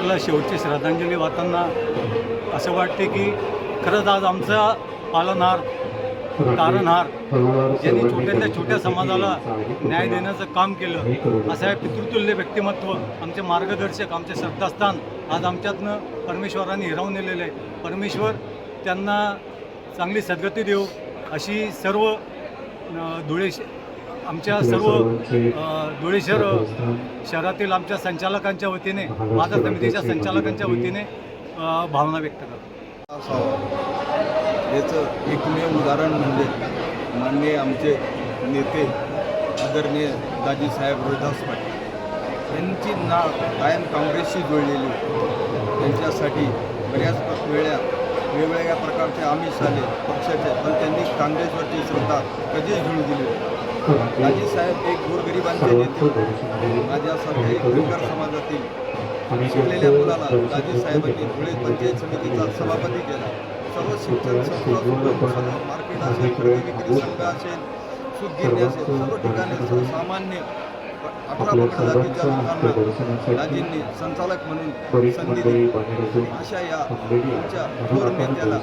पुत्राला शेवटची श्रद्धांजली वाहताना असं वाटते की खरंच आज आमचा पालनहार तारणहार ज्यांनी छोट्यातल्या छोट्या समाजाला न्याय देण्याचं काम केलं. असं हे पितृतुल्य व्यक्तिमत्व आमचे मार्गदर्शक आमचे श्रद्धास्थान आज आमच्यातनं परमेश्वराने हिरावून नेलेलं आहे. परमेश्वर त्यांना चांगली सद्गती देऊ अशी सर्व धुळे आमच्या सर्व धुळे शहर शहरातील आमच्या संचालकांच्या वतीने माझ्या समितीच्या संचालकांच्या वतीने भावना व्यक्त करतो. याचं एकमेव उदाहरण म्हणजे माननीय आमचे नेते आदरणीय दाजीसाहेब रोहिदास पाटील. यांची नाळ कायम काँग्रेसशी जोडलेली होती त्यांच्यासाठी बऱ्याच वेळा वेगवेगळ्या प्रकारचे आमिष आले पक्षाचे. पण त्यांनी काँग्रेसवरची श्रद्धा कधीच झुळू दिली नाही. दाजीसाहेब एक गोरगरिबांचे नेते. माझ्यासारख्या एक धनगर समाजातील शिकलेल्या मुलाला दाजीसाहेबांनी धुळे पंचायत समितीचा सभापती केला. सर्व शिक्षण संस्था मार्केट असेल विक्री संघ असेल सुतगिरणी असेल सर्व ठिकाणी सर्वसामान्य अठरा पगड जातीच्या लोकांना दाजींनी संचालक म्हणून संधी दिली. अशा या आमच्या थोर नेत्याला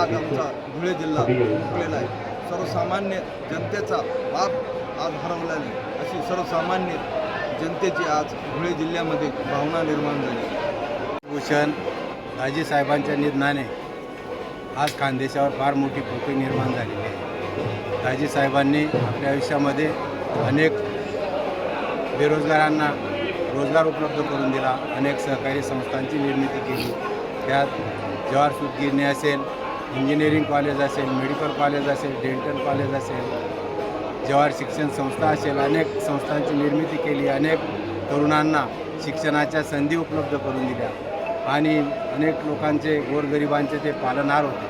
आज आमचा धुळे जिल्हा हुकलेला आहे. सर्वसामान्य जनतेचा लाभ आज हरवला नाही अशी सर्वसामान्य जनतेची आज धुळे जिल्ह्यामध्ये भावना निर्माण झाली. भूषण दाजी साहेबांच्या निधनाने आज खानदेशावर फार मोठी पोकळी निर्माण झालेली आहे. दाजी साहेबांनी आपल्या आयुष्यामध्ये अनेक बेरोजगारांना रोजगार उपलब्ध करून दिला. अनेक सहकारी संस्थांची निर्मिती केली. त्यात जवाहर सुतगिरणी असेल इंजिनिअरिंग कॉलेज असेल मेडिकल कॉलेज असेल डेंटल कॉलेज असेल जवाहर शिक्षण संस्था असेल अनेक संस्थांची निर्मिती केली. अनेक तरुणांना शिक्षणाच्या संधी उपलब्ध करून दिल्या. आणि अनेक लोकांचे गोरगरिबांचे ते पालनहार होते.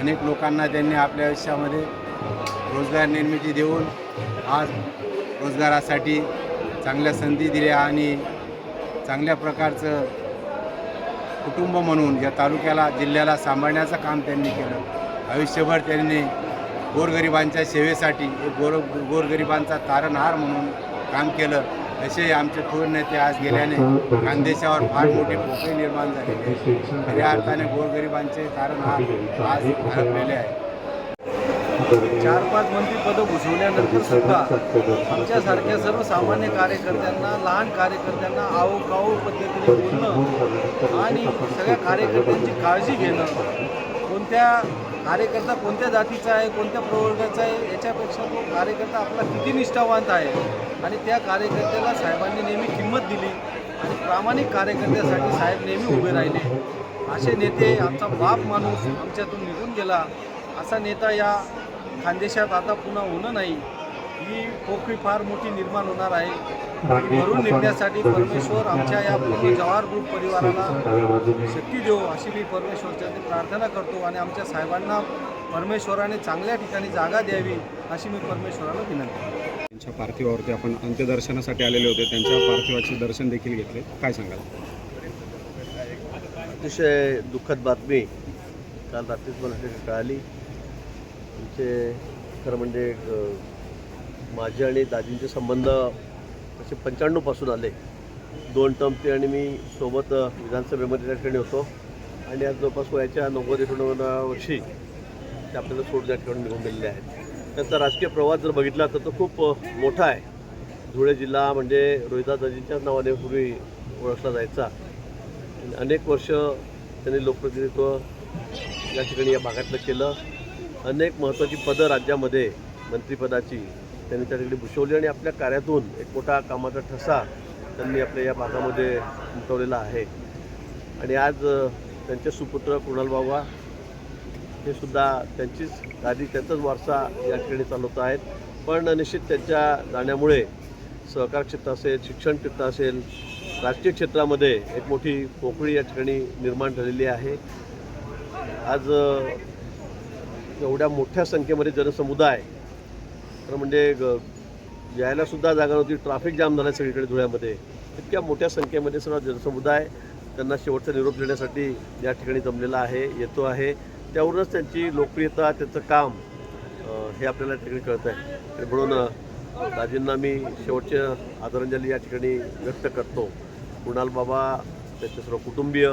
अनेक लोकांना त्यांनी आपल्या आयुष्यामध्ये रोजगार निर्मिती देऊन आज रोजगारासाठी चांगल्या संधी दिल्या आणि चांगल्या प्रकारचं कुटुंब म्हणून या तालुक्याला जिल्ह्याला सांभाळण्याचं काम त्यांनी केलं. आयुष्यभर त्यांनी गोरगरिबांच्या सेवेसाठी एक गोर गोरगरिबांचा तारणहार म्हणून काम केलं. असे आमचे थोर नेते आज गेल्याने खानदेशावर फार मोठी पोकळी निर्माण झालेली आहे खऱ्या अर्थाने गोरगरिबांचे तारणहार आज हरपलेले आहे चार पाच मंत्रीपदं भूषवल्यानंतर सुद्धा आमच्यासारख्या सर्वसामान्य कार्यकर्त्यांना लहान कार्यकर्त्यांना काऊ पद्धतीने बोलणं आणि सगळ्या कार्यकर्त्यांची काळजी घेणं. कोणत्या कार्यकर्ता कोणत्या जातीचा आहे कोणत्या प्रवर्गाचा आहे याच्यापेक्षा तो कार्यकर्ता आपला किती निष्ठावंत आहे? आणि त्या कार्यकर्त्याला साहेबांनी नेहमी किंमत दिली आणि प्रामाणिक कार्यकर्त्यासाठी साहेब नेहमी उभे राहिले. असे नेते आमचा बाप माणूस आमच्यातून निघून गेला. असा नेता या खानदेशात आता पुन्हा होणं नाही. ही पोखरी फार मोठी निर्माण होणार आहे. भरून निघण्यासाठी परमेश्वर आमच्या या पूर्ण जवाहर ग्रुप परिवाराला शक्ती देऊ अशी मी परमेश्वरच्या प्रार्थना करतो आणि आमच्या साहेबांना परमेश्वराने चांगल्या ठिकाणी जागा द्यावी अशी मी परमेश्वराला विनंती करतो. त्यांच्या पार्थिवावरती आपण अंत्यदर्शनासाठी आलेले होते. त्यांच्या पार्थिवाचे दर्शन देखील घेतले. काय सांगाल? अतिशय दुःखद बातमी काल रात्रीच मला ती कळाली. आमचे खरं म्हणजे माझे आणि दाजींचे संबंध असे पंच्याण्णवपासून आले. दोन टर्म ते आणि मी सोबत विधानसभेमध्ये त्या ठिकाणी होतो. आणि आज जवळपास वयाच्या नव्वद एकोणनव्वद वर्षी ते आपल्याला सोड त्या ठिकाणी निघून गेलेले आहेत. त्यांचा राजकीय प्रवास जर बघितला तर तो खूप मोठा आहे. धुळे जिल्हा म्हणजे रोहिदासजींच्याच नावाने पूर्वी ओळखला जायचा. अनेक वर्ष त्यांनी लोकप्रतिनिधित्व या ठिकाणी या भागातलं केलं. अनेक महत्त्वाची पदं राज्यामध्ये मंत्रिपदाची त्यांनी त्या ठिकाणी भूषवली आणि आपल्या कार्यातून एक मोठा कामाचा ठसा त्यांनी आपल्या या भागामध्ये उमटवलेला आहे. आणि आज त्यांचे सुपुत्र कुणाल बाबा हे सुद्धा त्यांचीच गादी त्यांचाच वारसा या ठिकाणी चालवत आहेत. पण निश्चित त्यांच्या जाण्यामुळे सहकार क्षेत्र असेल शिक्षण क्षेत्र असेल राजकीय क्षेत्रामध्ये एक मोठी पोकळी या ठिकाणी निर्माण झालेली आहे. आज एवढ्या मोठ्या संख्येमध्ये जनसमुदाय तर म्हणजे ग यायलासुद्धा जागा नव्हती. ट्रॅफिक जाम झाला सगळीकडे धुळ्यामध्ये. इतक्या मोठ्या संख्येमध्ये सर्व जनसमुदाय त्यांना शेवटचा निरोप देण्यासाठी या ठिकाणी जमलेला आहे येतो आहे. त्यावरूनच त्यांची लोकप्रियता त्यांचं काम हे आपल्याला ठिकाणी कळतं आहे आणि म्हणून दाजींना मी शेवटचे आदरांजली या ठिकाणी व्यक्त करतो. कुणाल बाबा त्यांचे सर्व कुटुंबीय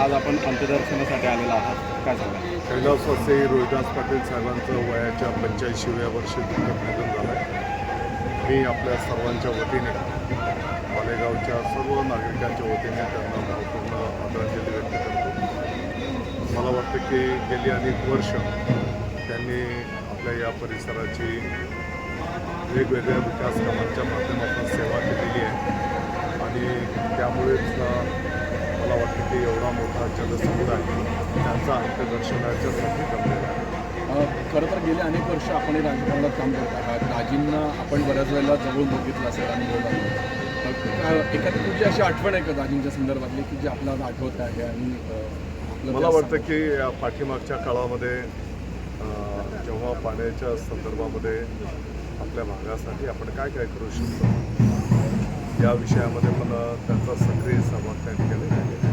आज आपण अंत्यदर्शनासाठी आलेला आहात. काय सांगाल? कैलासवासी रोहिदास पाटील साहेबांचं वयाच्या पंच्याऐंशीव्या वर्षी दुःखद निधन झालं. आहे मी आपल्या सर्वांच्या वतीने मालेगावच्या सर्व नागरिकांच्या वतीने त्यांना भावपूर्ण आदरांजली व्यक्त करतो. मला वाटतं की गेली अनेक वर्ष त्यांनी आपल्या या परिसराची वेगवेगळ्या विकास कामांच्या माध्यमातून सेवा केलेली आहे. आणि त्यामुळेच मला वाटतं की एवढा मोठा जनसमुदाय त्यांचा अंत्यदर्शनाच्यासाठी जमलेला आहे खरं तर गेले अनेक वर्ष आपण हे राजकारणात काम करत आहात. दाजींना आपण बऱ्याच वेळेला जवळ बघितलं असेल अनुभवलं असेल. अ, एखादी तुझी अशी आठवण आहे का दाजींच्या संदर्भातली की जी आपल्याला आठवत आहे आणि मला वाटतं की पाठीमागच्या काळामध्ये जेव्हा पाण्याच्या संदर्भामध्ये आपल्या भागासाठी आपण काय काय करू शकतो? या विषयामध्ये मला त्यांचा सक्रिय सहभाग त्या ठिकाणी आहे.